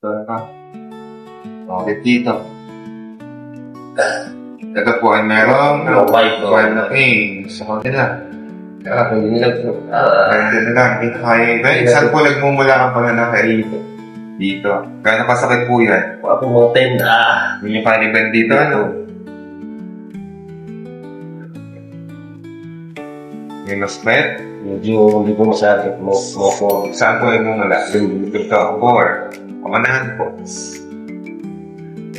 Doon na. Bakit dito? Dagat po ay meron. Pero white no? White na eh. Sa kanila. Ah, hindi nila po. Ah, hindi nila. Ay, dahil saan po nagmumula ang pananakay dito? Dito. Gano'ng kasakit po yan? Ako mo 10 ah. Yung paniban dito, ano? Yung nasmet? Medyo hindi po masakit. Mo, mo, mo. Saan po nagmumula? Dito. Dito. Dito. 100 points.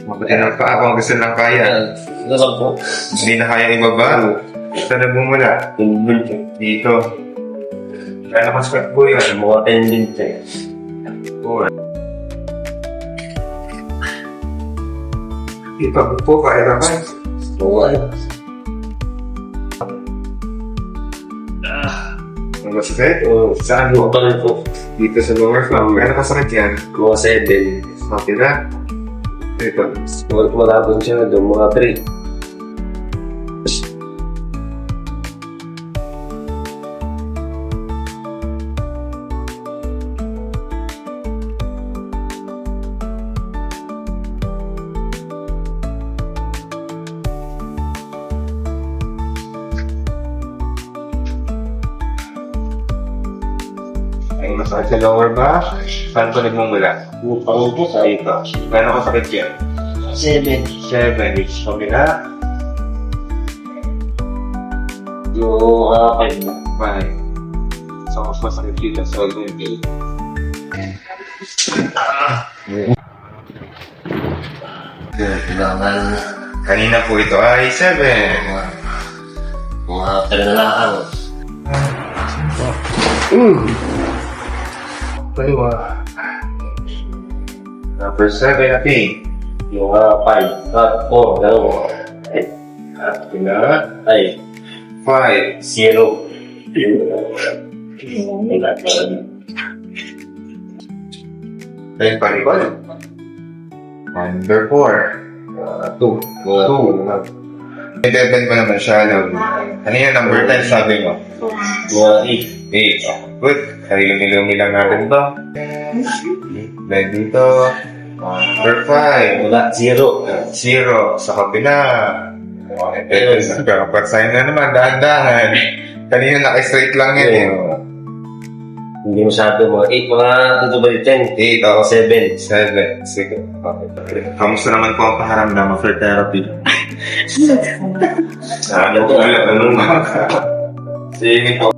Mabuti na pa ako ang gusto lang kaya. Nasaan po? Hindi na kaya ibaba. Saan mo mula? Dun siya. Dito. Kaya nakaswat po yun. Mukha tayo din siya. Oo. Ipag po, kahirapan. Oo. masakit o saan mo? Butang ko. Dito sa lower flank. Kaya nakasakit yan. Mga 7. Mga pina. Ito. Wala po siya. Mga 3. May masakit sa lower back. Saan ko nagmumula? Upo. Sa ito. Gano'ng kasakit yan? Seven. Seven. Which kabila? Yung uh, five. Five. So, mas masakit dito sa lumpi. Ah! Naman. Kanina po ito ay 7. Mga 3 na lang. Mm kaliwa. Ah. Number 7, okay. Yung uh, 5, not 4, dalawa. At pina, ay, 5, 0. Then, palibad. Number 4, 2. 2. Ibebend mo naman siya. Ano, ano yun? Number 10 sabi mo? 8. 8. Good. Sarili-lumi lang natin to. Then dito, number five. Wala. Zero. Zero. Sa kabila. Eh, nagkakapat na naman, dahan-dahan. Kanina naka-straight lang yan eh. Hindi masyado mga eight. Mga ito ba yung ten? Eight, oh. Seven. Seven. Sige. Okay. Kamusta naman po ang paharamdam after therapy? Ah, ano po? Ano ba? Sige po.